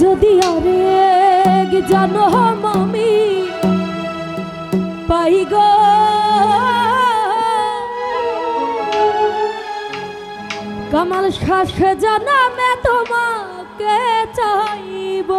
যদি আরেক জানো আমি পাই গো। কামাল শ্বাস জানামে তোমাকে চাইব।